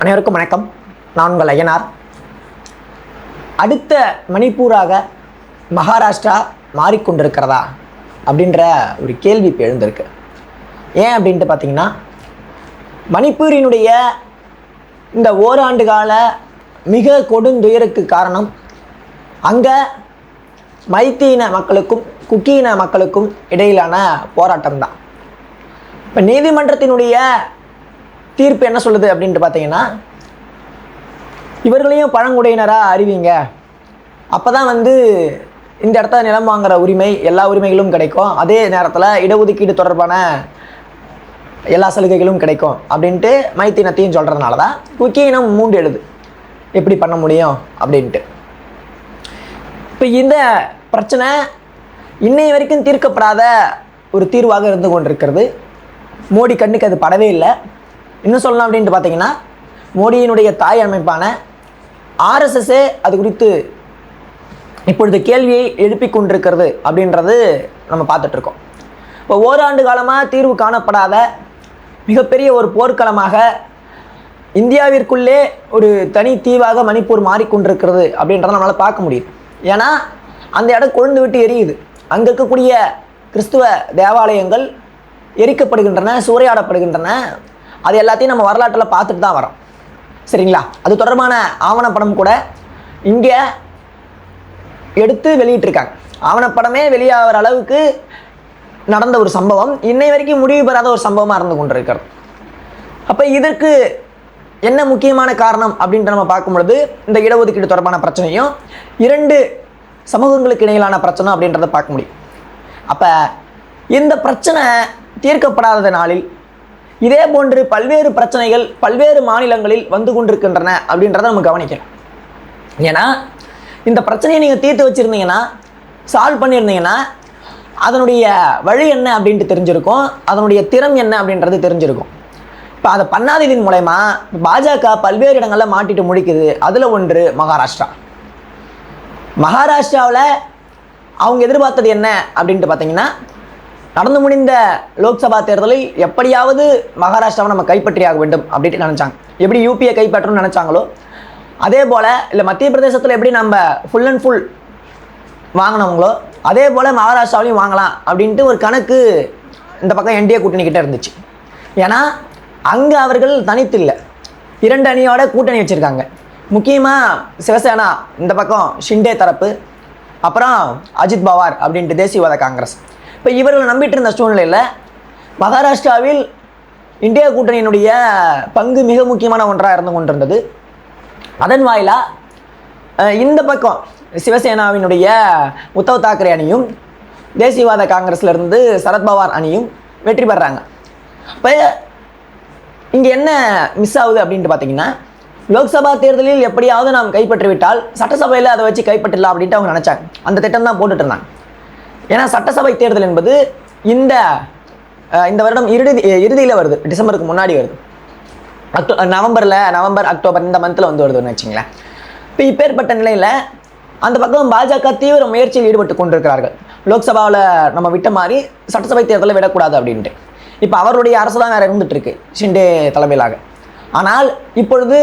அனைவருக்கும் வணக்கம். நான் உங்கள் ஐயனார். அடுத்த மணிப்பூராக மகாராஷ்டிரா மாறிக்கொண்டிருக்கிறதா அப்படின்ற ஒரு கேள்வி இப்போ எழுந்திருக்கு. ஏன் அப்படின்ட்டு பார்த்தீங்கன்னா மணிப்பூரினுடைய இந்த ஓராண்டு கால மிக கொடுந்துயருக்கு காரணம் அங்கே மைத்தீன மக்களுக்கும் குக்கீன மக்களுக்கும் இடையிலான போராட்டம் தான் இப்போ நீதிமன்றத்தினுடைய தீர்ப்பு என்ன சொல்லுது அப்படின்ட்டு பார்த்தீங்கன்னா இவர்களையும் பழங்குடியினராக அறிவிங்க. அப்போ தான் வந்து இந்த இடத்த நிலம் வாங்குற உரிமை எல்லா உரிமைகளும் கிடைக்கும். அதே நேரத்தில் இடஒதுக்கீடு தொடர்பான எல்லா சலுகைகளும் கிடைக்கும் அப்படின்ட்டு மைத்தினத்தையும் சொல்கிறதுனால தான் குக்கீனம் மூண்டு எழுது. எப்படி பண்ண முடியும் அப்படின்ட்டு. இப்போ இந்த பிரச்சனை இன்னை வரைக்கும் தீர்க்கப்படாத ஒரு தீர்வாக இருந்து கொண்டிருக்கிறது. மோடி கண்ணுக்கு அது படவே இல்லை. இன்னும் சொல்லலாம் அப்படின்ட்டு பார்த்தீங்கன்னா மோடியினுடைய தாய் அமைப்பான ஆர்எஸ்எஸ்ஸே அது குறித்து இப்பொழுது கேள்வியை எழுப்பிக் கொண்டிருக்கிறது அப்படின்றது நம்ம பார்த்துட்ருக்கோம் இப்போ ஓராண்டு காலமாக தீர்வு காணப்படாத மிகப்பெரிய ஒரு போர்க்களமாக இந்தியாவிற்குள்ளே ஒரு தனி தீவாக மணிப்பூர் மாறிக்கொண்டிருக்கிறது அப்படின்றத நம்மளால் பார்க்க முடியுது. ஏன்னா அந்த இடம் கொழுந்து விட்டு எரியுது. அங்கே இருக்கக்கூடிய கிறிஸ்துவ தேவாலயங்கள் எரிக்கப்படுகின்றன சூறையாடப்படுகின்றன. அது எல்லாத்தையும் நம்ம வரலாற்றில் பார்த்துட்டு தான் வரோம். சரிங்களா? அது தொடர்பான ஆவணப்படம் கூட இங்கே எடுத்து வெளியிட்டிருக்காங்க. ஆவணப்படமே வெளியாகிற அளவுக்கு நடந்த ஒரு சம்பவம். இன்னை வரைக்கும் முடிவு பெறாத ஒரு சம்பவமாக இருந்து கொண்டிருக்கிறது. அப்போ இதற்கு என்ன முக்கியமான காரணம் அப்படின்ற நம்ம பார்க்கும் பொழுது இந்த இடஒதுக்கீடு தொடர்பான பிரச்சனையும் இரண்டு சமூகங்களுக்கு இடையிலான பிரச்சனை அப்படின்றத பார்க்க முடியும். அப்போ இந்த பிரச்சனை தீர்க்கப்படாத நாளில். இதே போன்று பல்வேறு பிரச்சனைகள் பல்வேறு மாநிலங்களில் வந்து கொண்டிருக்கின்றன அப்படின்றத நம்ம கவனிக்கிறோம் ஏன்னா இந்த பிரச்சனையை நீங்கள் தீர்த்து வச்சுருந்தீங்கன்னா சால்வ் பண்ணியிருந்தீங்கன்னா அதனுடைய வழி என்ன அப்படின்ட்டு தெரிஞ்சிருக்கும். அதனுடைய திறம் என்ன அப்படின்றது தெரிஞ்சிருக்கும். இப்போ அதை பண்ணாததின் மூலயமா பாஜக பல்வேறு இடங்களில் மாட்டிட்டு முடிக்குது. அதில் ஒன்று மகாராஷ்டிரா. மகாராஷ்டிராவில் அவங்க எதிர்பார்த்தது என்ன அப்படின்ட்டு பார்த்தீங்கன்னா நடந்து முடிந்த லோக்சபா தேர்தலில் எப்படியாவது மகாராஷ்டிராவை நம்ம கைப்பற்றியாக வேண்டும் அப்படின்ட்டு நினச்சாங்க. எப்படி யூபியை கைப்பற்றணும்னு நினச்சாங்களோ அதே போல் இல்லை மத்திய பிரதேசத்தில் எப்படி நம்ம ஃபுல் அண்ட் ஃபுல் வாங்கினவங்களோ அதே போல் மகாராஷ்டிராவிலையும் வாங்கலாம் அப்படின்ட்டு ஒரு கணக்கு இந்த பக்கம் என்டிஏ கூட்டணிக்கிட்ட இருந்துச்சு. ஏன்னா அங்கே அவர்கள் தனித்து இல்லை இரண்டு அணியோட கூட்டணி வச்சுருக்காங்க. முக்கியமாக சிவசேனா இந்த பக்கம் ஷிண்டே தரப்பு அப்புறம் அஜித் பவார் அப்படின்ட்டு தேசியவாத காங்கிரஸ். இப்போ இவர்கள் நம்பிட்டு இருந்த சூழ்நிலையில் மகாராஷ்டிராவில் இந்தியா கூட்டணியினுடைய பங்கு மிக முக்கியமான ஒன்றாக இருந்து கொண்டிருந்தது. அதன் வாயிலாக இந்த பக்கம் சிவசேனாவினுடைய உத்தவ் தாக்கரே அணியும் தேசியவாத காங்கிரஸ்லேருந்து சரத்பவார் அணியும் வெற்றி பெறாங்க. இப்போ இங்கே என்ன மிஸ் ஆகுது அப்படின்ட்டு பார்த்தீங்கன்னா லோக்சபா தேர்தலில் எப்படியாவது நாம் கைப்பற்றிவிட்டால் சட்டசபையில் அதை வச்சு கைப்பற்றலாம் அப்படின்ட்டு அவங்க நினச்சாங்க. அந்த திட்டம் தான் போட்டுட்டு இருந்தாங்க. ஏன்னா சட்டசபை தேர்தல் என்பது இந்த இந்த வருடம் இறுதி இறுதியில் வருது. டிசம்பருக்கு முன்னாடி வருது. அக்டோ நவம்பரில் நவம்பர் அக்டோபர் இந்த மந்தில் வந்து வருதுன்னு வச்சுங்களேன். இப்போ இப்பேற்பட்ட நிலையில் அந்த பக்கம் பாஜக தீவிர முயற்சியில் ஈடுபட்டு கொண்டிருக்கிறார்கள். லோக்சபாவில் நம்ம விட்ட மாதிரி சட்டசபை தேர்தலை விடக்கூடாது அப்படின்ட்டு. இப்போ அவருடைய அரசு தான் வேறு இருந்துட்டு ஷிண்டே தலைமையிலாக. ஆனால் இப்பொழுது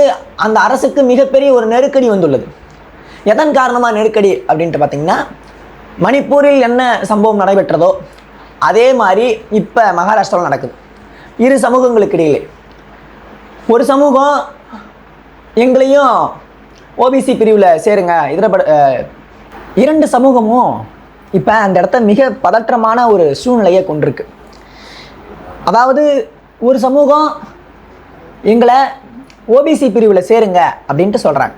அந்த அரசுக்கு மிகப்பெரிய ஒரு நெருக்கடி வந்துள்ளது. எதன் காரணமாக நெருக்கடி அப்படின்ட்டு பார்த்தீங்கன்னா மணிப்பூரில் என்ன சம்பவம் நடைபெற்றதோ அதே மாதிரி இப்போ மகாராஷ்டிராவில் நடக்குது. இரு சமூகங்களுக்கு இடையிலே. ஒரு சமூகம் எங்களையும் ஓபிசி பிரிவில் சேருங்க. இதரப்பட இரண்டு சமூகமும் இப்போ அந்த இடத்த மிக பதற்றமான ஒரு சூழ்நிலையை கொண்டிருக்கு. அதாவது ஒரு சமூகம் எங்களை ஓபிசி பிரிவில் சேருங்க அப்படின்ட்டு சொல்கிறாங்க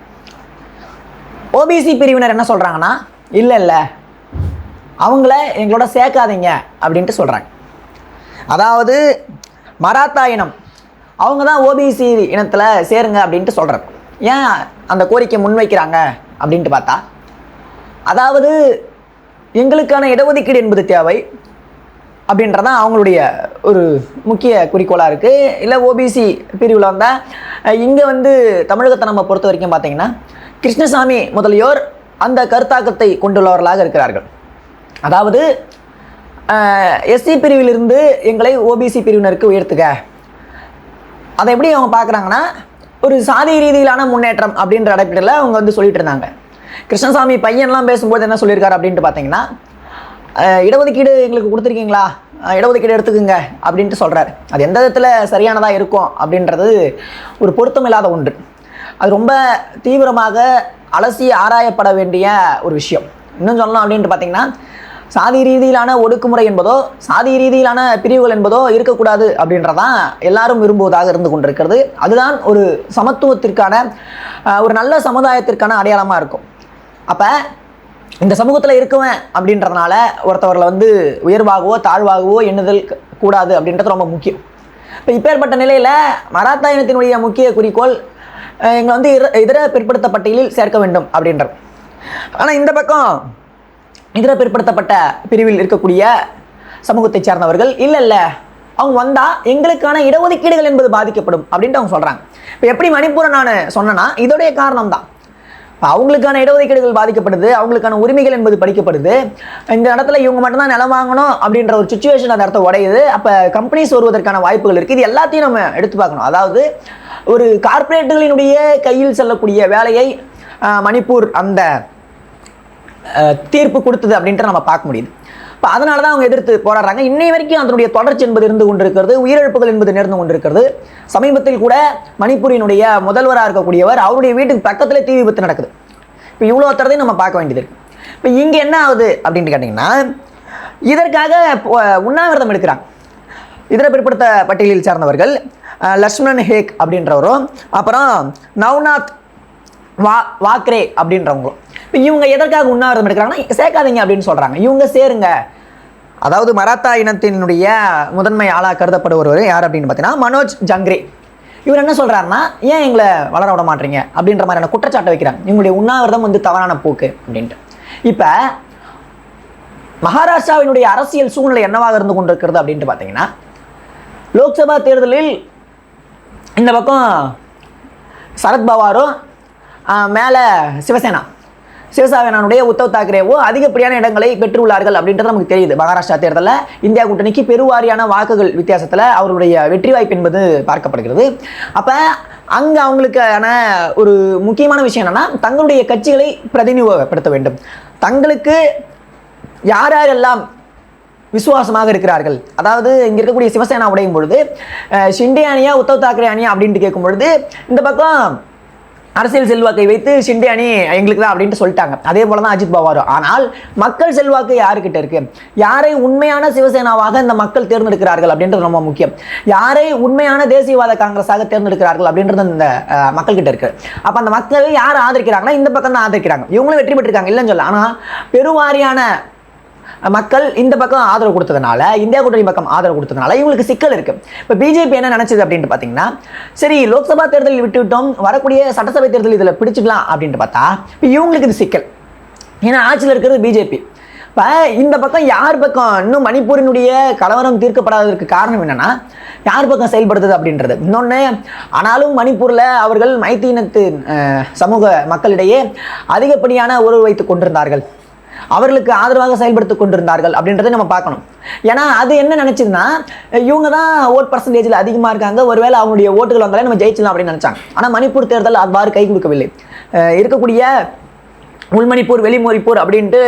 ஓபிசி பிரிவினர் என்ன சொல்கிறாங்கன்னா இல்லை இல்லை அவங்கள எங்களோட சேர்க்காதீங்க அப்படின்ட்டு சொல்கிறாங்க அதாவது மராத்தா இனம் அவங்க தான் ஓபிசி இனத்தில் சேருங்க அப்படின்ட்டு சொல்கிறாங்க ஏன் அந்த கோரிக்கை முன்வைக்கிறாங்க அப்படின்ட்டு பார்த்தா அதாவது எங்களுக்கான இடஒதுக்கீடு என்பது தேவை அப்படின்றதான் அவங்களுடைய ஒரு முக்கிய குறிக்கோளாக இருக்குது இல்லை ஓபிசி பிரிவில் வந்தால் இங்கே வந்து தமிழகத்தை நம்ம பொறுத்த வரைக்கும் பார்த்தீங்கன்னா கிருஷ்ணசாமி முதலியோர் அந்த கருத்தாக்கத்தை கொண்டுள்ளவர்களாக இருக்கிறார்கள். அதாவது எஸ்சி பிரிவிலிருந்து எங்களை ஓபிசி பிரிவினருக்கு உயர்த்துக. அதை எப்படி அவங்க பார்க்குறாங்கன்னா ஒரு சாதி ரீதியிலான முன்னேற்றம் அப்படின்ற அடிப்படையில் அவங்க வந்து சொல்லிட்டு இருந்தாங்க. கிருஷ்ணசாமி பையன்லாம் பேசும்போது என்ன சொல்லியிருக்காரு அப்படின்ட்டு பார்த்தீங்கன்னா இடஒதுக்கீடு எங்களுக்கு கொடுத்துருக்கீங்களா? இடஒதுக்கீடு எடுத்துக்குங்க அப்படின்ட்டு சொல்கிறாரு அது எந்த விதத்தில் சரியானதாக இருக்கும் அப்படின்றது ஒரு பொருத்தமில்லாத ஒன்று. அது ரொம்ப தீவிரமாக அலசி ஆராயப்பட வேண்டிய ஒரு விஷயம். இன்னும் சொல்லணும் அப்படின்ட்டு பார்த்தீங்கன்னா சாதி ரீதியிலான ஒடுக்குமுறை என்பதோ சாதி ரீதியிலான பிரிவுகள் என்பதோ இருக்கக்கூடாது அப்படின்றதான் எல்லாரும் விரும்புவதாக இருந்து கொண்டிருக்கிறது. அதுதான் ஒரு சமத்துவத்திற்கான ஒரு நல்ல சமுதாயத்திற்கான அடையாளமாக இருக்கும். அப்போ இந்த சமூகத்தில் இருக்குவேன் அப்படின்றதுனால ஒருத்தவர்களை வந்து உயர்வாகவோ தாழ்வாகவோ எண்ணுதல் கூடாது அப்படின்றது ரொம்ப முக்கியம். இப்போ இப்பேற்பட்ட நிலையில் மராத்தா இனத்தினுடைய முக்கிய குறிக்கோள் எங்களை வந்து இதர பிற்படுத்த பட்டியலில் சேர்க்க வேண்டும் அப்படின்றது. ஆனால் இந்த பக்கம் இதர பிற்படுத்தப்பட்ட பிரிவில் இருக்கக்கூடிய சமூகத்தைச் சேர்ந்தவர்கள் இல்லை இல்லை அவங்க வந்தால் எங்களுக்கான இடஒதுக்கீடுகள் என்பது பாதிக்கப்படும் அப்படின்ட்டு அவங்க சொல்கிறாங்க இப்போ எப்படி மணிப்பூரை நான் சொன்னேன்னா இதோடைய காரணம் தான் இப்போ அவங்களுக்கான இடஒதுக்கீடுகள் பாதிக்கப்படுது அவங்களுக்கான உரிமைகள் என்பது படிக்கப்படுது இந்த இடத்துல இவங்க மட்டும்தான் நிலம் வாங்கணும் அப்படின்ற ஒரு சுச்சுவேஷன் அந்த இடத்த உடையுது. அப்போ கம்பெனிஸ் வருவதற்கான வாய்ப்புகள் இருக்குது இது எல்லாத்தையும் நம்ம எடுத்து பார்க்கணும். அதாவது ஒரு கார்ப்பரேட்டுகளினுடைய கையில் செல்லக்கூடிய வேலையை மணிப்பூர் அந்த தீர்ப்பு கொடுத்தது அப்படின்ட்டு நம்ம பார்க்க முடியுது. இப்போ அதனால தான் அவங்க எதிர்த்து போராடுறாங்க. இன்னை வரைக்கும் அதனுடைய தொடர்ச்சி என்பது இருந்து கொண்டிருக்கிறது உயிரிழப்புகள் என்பது நேர்ந்து கொண்டிருக்கிறது. சமீபத்தில் கூட மணிப்பூரினுடைய முதல்வராக இருக்கக்கூடியவர் அவருடைய வீட்டுக்கு பக்கத்தில் தீ விபத்து நடக்குது. இப்போ இவ்வளோ தரத்தையும் நம்ம பார்க்க வேண்டியது இப்போ இங்கே என்ன ஆகுது அப்படின்ட்டு கேட்டிங்கன்னா இதற்காக இப்போ உண்ணாவிரதம் எடுக்கிறாங்க. இதர பிற்படுத்த பட்டியலில் சேர்ந்தவர்கள் லக்ஷ்மணன் ஹேக் அப்படின்றவரும் அப்புறம் நவ்நாத் வா வாக்ரே அப்படின்றவங்களும். இப்போ இவங்க எதற்காக உண்ணாவிரதம் எடுக்கிறாங்கன்னா சேர்க்காதீங்க அப்படின்னு சொல்கிறாங்க இவங்க சேருங்க. அதாவது மராத்தா இனத்தினுடைய முதன்மை ஆளாக கருதப்படுபவர் யார் அப்படின்னு பார்த்தீங்கன்னா மனோஜ் ஜங்க்ரி. இவர் என்ன சொல்கிறாருன்னா ஏன் எங்களை வளர விட மாட்டீங்க? அப்படின்ற மாதிரியான குற்றச்சாட்டை வைக்கிறாங்க. இவங்களுடைய உண்ணாவிரதம் வந்து தவறான போக்கு அப்படின்ட்டு. இப்போ மகாராஷ்டிராவினுடைய அரசியல் சூழ்நிலை என்னவாக இருந்து கொண்டிருக்கிறது அப்படின்ட்டு பார்த்தீங்கன்னா லோக்சபா தேர்தலில் இந்த பக்கம் சரத்பவாரும் மேலே சிவசேனா. சிவசாவேனானுடைய உத்தவ் தாக்கரேவும் அதிகப்படியான இடங்களை பெற்றுள்ளார்கள் அப்படின்றது நமக்கு தெரியுது. மகாராஷ்டிரா தேர்தலில் இந்தியா கூட்டணிக்கு பெருவாரியான வாக்குகள் வித்தியாசத்தில் அவருடைய வெற்றி வாய்ப்பு என்பது பார்க்கப்படுகிறது. அப்போ அங்கே அவங்களுக்கான ஒரு முக்கியமான விஷயம் என்னென்னா தங்களுடைய கட்சிகளை பிரதிநிதிப்படுத்த வேண்டும். தங்களுக்கு யார் யாரெல்லாம் விசுவாசமாக இருக்கிறார்கள்? அதாவது இங்கே இருக்கக்கூடிய சிவசேனா உடையும் பொழுது ஷிண்டே அணியா உத்தவ் தாக்கரே அணியா அப்படின்ட்டு கேட்கும் பொழுது இந்த பக்கம் அரசியல் செல்வாக்கை வைத்து ஷிண்டே அணி எங்களுக்கு தான் அப்படின்ட்டு சொல்லிட்டாங்க. அதே போல தான் அஜித் பவாரும். ஆனால் மக்கள் செல்வாக்கு யாருக்கிட்ட இருக்கு? யாரை உண்மையான சிவசேனாவாக இந்த மக்கள் தேர்ந்தெடுக்கிறார்கள் அப்படின்றது ரொம்ப முக்கியம். யாரை உண்மையான தேசியவாத காங்கிரஸாக தேர்ந்தெடுக்கிறார்கள் அப்படின்றது இந்த மக்கள்கிட்ட இருக்கு. அப்போ அந்த மக்கள் யார் ஆதரிக்கிறாங்கன்னா இந்த பக்கம் தான் ஆதரிக்கிறாங்க. இவங்களும் வெற்றி பெற்றிருக்காங்க இல்லைன்னு சொல்ல ஆனால் பெருவாரியான மக்கள் இந்த பக்கம் ஆதரவு கொடுத்ததுனால இந்தியா கூட்டணி பக்கம் ஆதரவு கொடுத்ததுனால இவங்களுக்கு சிக்கல் இருக்கு. இப்போ பிஜேபி என்ன நினைச்சது அப்படின்ட்டு பார்த்தீங்கன்னா சரி லோக்சபா தேர்தலில் விட்டுவிட்டோம் வரக்கூடிய சட்டசபை தேர்தல் இதில் பிடிச்சிக்கலாம் அப்படின்ட்டு பார்த்தா இப்போ இவங்களுக்கு இது சிக்கல். ஏன்னா ஆட்சியில் இருக்கிறது பிஜேபி. இப்போ இந்த பக்கம் யார் பக்கம்? இன்னும் மணிப்பூரினுடைய கலவரம் தீர்க்கப்படாததற்கு காரணம் என்னன்னா யார் பக்கம் செயல்படுத்துது அப்படின்றது. இன்னொன்று ஆனாலும் மணிப்பூரில் அவர்கள் மைத்தீனத்து அஹ், சமூக மக்களிடையே அதிகப்படியான உறவு வைத்துக் கொண்டிருந்தார்கள். அவர்களுக்கு ஆதரவாக செயல்படுத்தி கொண்டிருந்தார்கள் அப்படின்றத நம்ம பார்க்கணும். ஏன்னா அது என்ன நினைச்சதுன்னா இவங்க தான் ஓட் பர்சன்டேஜில் அதிகமாக இருக்காங்க. ஒருவேளை அவங்களுடைய ஓட்டுகள் வந்தாலே நம்ம ஜெயிச்சலாம் அப்படின்னு நினச்சாங்க. ஆனால் மணிப்பூர் தேர்தல் அவ்வாறு கை கொடுக்கவில்லை. இருக்கக்கூடிய உள்மணிப்பூர் வெளிமணிப்பூர் அப்படின்ட்டு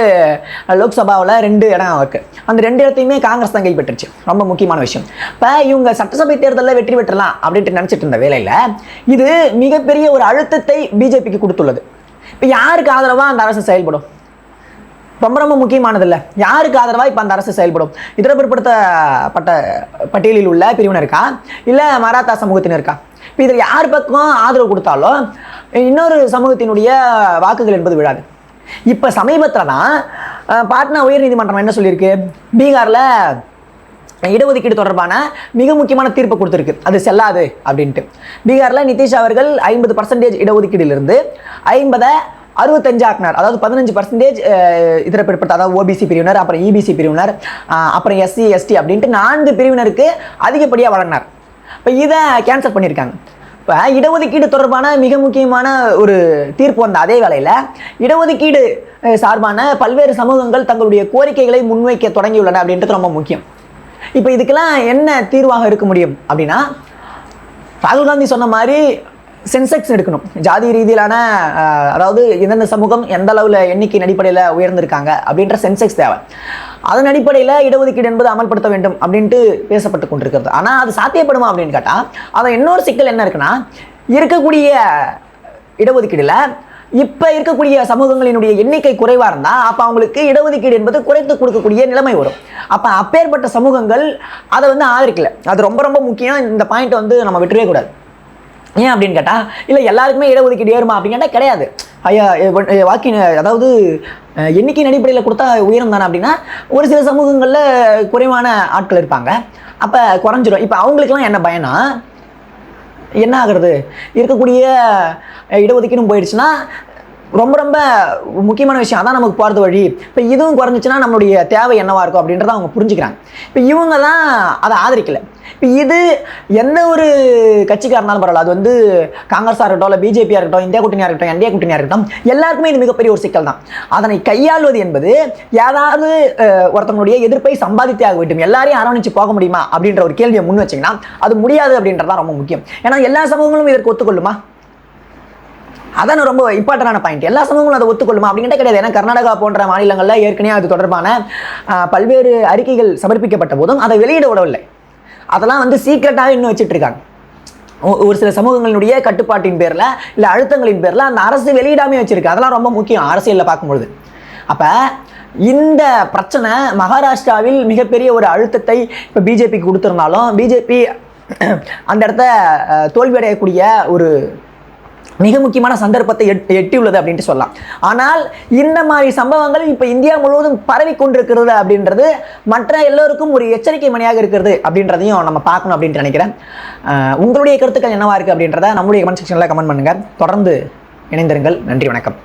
லோக்சபாவில் ரெண்டு இடம் இருக்கு. அந்த ரெண்டு இடத்தையுமே காங்கிரஸ் தான் கைப்பற்றுச்சு. ரொம்ப முக்கியமான விஷயம். இப்போ இவங்க சட்டசபை தேர்தலில் வெற்றி பெற்றலாம் அப்படின்ட்டு நினச்சிட்டு இருந்த வேலையில் இது மிகப்பெரிய ஒரு அழுத்தத்தை பிஜேபிக்கு கொடுத்துள்ளது. இப்போ யாருக்கு ஆதரவாக அந்த அரசு செயல்படும்? ரொம்ப ரொம்ப முக்கியமானதில்ல. யாருக்கு ஆதரவாக இப்போ அந்த அரசு செயல்படும்? இதர பிற்படுத்தப்பட்ட பட்டியலில் உள்ள பிரிவினருக்கா இல்லை மராத்தா சமூகத்தினருக்கா இப்போ இதில் யார் பக்கம் ஆதரவு கொடுத்தாலும் இன்னொரு சமூகத்தினுடைய வாக்குகள் என்பது விழாது. இப்போ சமீபத்தில் தான் பாட்னா உயர்நீதிமன்றம் என்ன சொல்லியிருக்கு? பீகாரில் இடஒதுக்கீடு தொடர்பான மிக முக்கியமான தீர்ப்பு கொடுத்துருக்கு. அது செல்லாது அப்படின்ட்டு. பீகாரில் நிதிஷ் அவர்கள் ஐம்பது பர்சன்டேஜ் இடஒதுக்கீடிலிருந்து ஐம்பதை அறுபத்தஞ்சு ஆக்கினார். அதாவது பதினஞ்சு பர்சன்டேஜ் இதர பிற்பட்ட அதாவது ஓபிசி பிரிவினர் அப்புறம் இபிசி பிரிவினர் அப்புறம் எஸ்சி எஸ்டி அப்படின்ட்டு நான்கு பிரிவினருக்கு அதிகப்படியாக வழங்கினார். இப்போ இதை கேன்சல் பண்ணியிருக்காங்க இப்போ இடஒதுக்கீடு தொடர்பான மிக முக்கியமான ஒரு தீர்ப்பு வந்த அதே வேளையில் இடஒதுக்கீடு சார்பான பல்வேறு சமூகங்கள் தங்களுடைய கோரிக்கைகளை முன்வைக்க தொடங்கியுள்ளன அப்படின்றது ரொம்ப முக்கியம். இப்போ இதுக்கெல்லாம் என்ன தீர்வாக இருக்க முடியும் அப்படின்னா ராகுல் காந்தி சொன்ன மாதிரி சென்செக்ஸ் எடுக்கணும். ஜாதி ரீதியிலான அதாவது எந்தெந்த சமூகம் எந்த அளவில் எண்ணிக்கையின் அடிப்படையில் உயர்ந்திருக்காங்க அப்படின்ற சென்செக்ஸ் தேவை. அதன் அடிப்படையில் இடஒதுக்கீடு என்பது அமல்படுத்த வேண்டும் அப்படின்ட்டு பேசப்பட்டு கொண்டிருக்கிறது. ஆனால் அது சாத்தியப்படுமா அப்படின்னு கேட்டால் அதை இன்னொரு சிக்கல் என்ன இருக்குன்னா இருக்கக்கூடிய இடஒதுக்கீடுல இப்போ இருக்கக்கூடிய சமூகங்களினுடைய எண்ணிக்கை குறைவாக இருந்தால் அப்போ அவங்களுக்கு இடஒதுக்கீடு என்பது குறைத்து கொடுக்கக்கூடிய நிலைமை வரும். அப்போ அப்பேற்பட்ட சமூகங்கள் அதை வந்து ஆதரிக்கல. அது ரொம்ப ரொம்ப முக்கியம். இந்த பாயிண்ட் வந்து நம்ம விட்டுறவே கூடாது. ஏன் அப்படின்னு கேட்டால் இல்லை எல்லாருக்குமே இடஒதுக்கீடு ஏறுமா? அப்படின்னு கேட்டால் கிடையாது. ஐயா வாக்கின் அதாவது எண்ணிக்கை எண்ணிக்கையின் அடிப்படையில் கொடுத்தா உயரம் தானே அப்படின்னா ஒரு சில சமூகங்களில் குறைவான ஆட்கள் இருப்பாங்க. அப்போ குறைஞ்சிரும். இப்போ அவங்களுக்குலாம் என்ன பயனா? என்ன ஆகுறது? இருக்கக்கூடிய இடஒதுக்கீடும் போயிடுச்சுன்னா ரொம்ப ரொம்ப முக்கியமான விஷயம். அதான் நமக்கு போகிறது வழி. இப்போ இதுவும் குறைஞ்சிச்சுன்னா நம்மளுடைய தேவை என்னவாக இருக்கும் அப்படின்றத அவங்க புரிஞ்சுக்கிறாங்க. இப்போ இவங்க தான் அதை ஆதரிக்கலை. இது எந்த ஒரு கட்சிக்காக இருந்தாலும் பரவாயில்ல. அது வந்து காங்கிரஸாக இருக்கட்டும் இல்லை பிஜேபியாக இருக்கட்டும் இந்தியா கூட்டணியாக இருக்கட்டும் இந்தியா கூட்டணியாக இருக்கட்டும் எல்லாருக்குமே இது மிகப்பெரிய ஒரு சிக்கல் தான் அதனை கையாள்வது என்பது ஏதாவது ஒருத்தவங்களுடைய எதிர்ப்பை சம்பாதித்தே ஆக வேண்டும். எல்லாரையும் அரவணைச்சு போக முடியுமா? அப்படின்ற ஒரு கேள்வியை முன் வச்சிங்கன்னா அது முடியாது அப்படின்றது தான் ரொம்ப முக்கியம். ஏன்னா எல்லா சமூகங்களும் இதற்கு ஒத்துக்கொள்ளுமா? அதான் ரொம்ப இம்பார்ட்டண்டான பாயிண்ட் எல்லா சமூகங்களும் அதை ஒத்துக்கொள்ளுமா? அப்படிங்கிட்ட கிடையாது. ஏன்னா கர்நாடகா போன்ற மாநிலங்களில் ஏற்கனவே அது தொடர்பான பல்வேறு அறிக்கைகள் சமர்ப்பிக்கப்பட்ட போதும் அதை வெளியிட விடவில்லை. அதெல்லாம் வந்து சீக்கிரட்டாக இன்னும் வச்சுட்டு இருக்காங்க ஒ- ஒரு சில சமூகங்களினுடைய கட்டுப்பாட்டின் பேரில் இல்லை அழுத்தங்களின் பேரில் அந்த அரசு வெளியிடாமே வச்சுருக்கு. அதெல்லாம் ரொம்ப முக்கியம் அரசியலில் பார்க்கும்பொழுது. அப்போ இந்த பிரச்சனை மகாராஷ்டிராவில் மிகப்பெரிய ஒரு அழுத்தத்தை இப்போ பிஜேபிக்கு கொடுத்துருந்தாலும் பிஜேபி அந்த இடத்த தோல்வியடையக்கூடிய ஒரு மிக முக்கியமான சந்தர்ப்பத்தை எட் எட்டியுள்ளது அப்படின்ட்டு சொல்லலாம். ஆனால் இந்த மாதிரி சம்பவங்கள் இப்போ இந்தியா முழுவதும் பரவி கொண்டிருக்கிறது அப்படின்றது மற்ற எல்லோருக்கும் ஒரு எச்சரிக்கை மணியாக இருக்கிறது அப்படின்றதையும் நம்ம பார்க்கணும் அப்படின்ட்டு நினைக்கிறேன். உங்களுடைய கருத்துக்கள் என்னவா இருக்குது அப்படின்றத நம்முடைய கமெண்ட் செக்ஷனில் கமெண்ட் பண்ணுங்கள் தொடர்ந்து இணைந்திருங்கள். நன்றி வணக்கம்.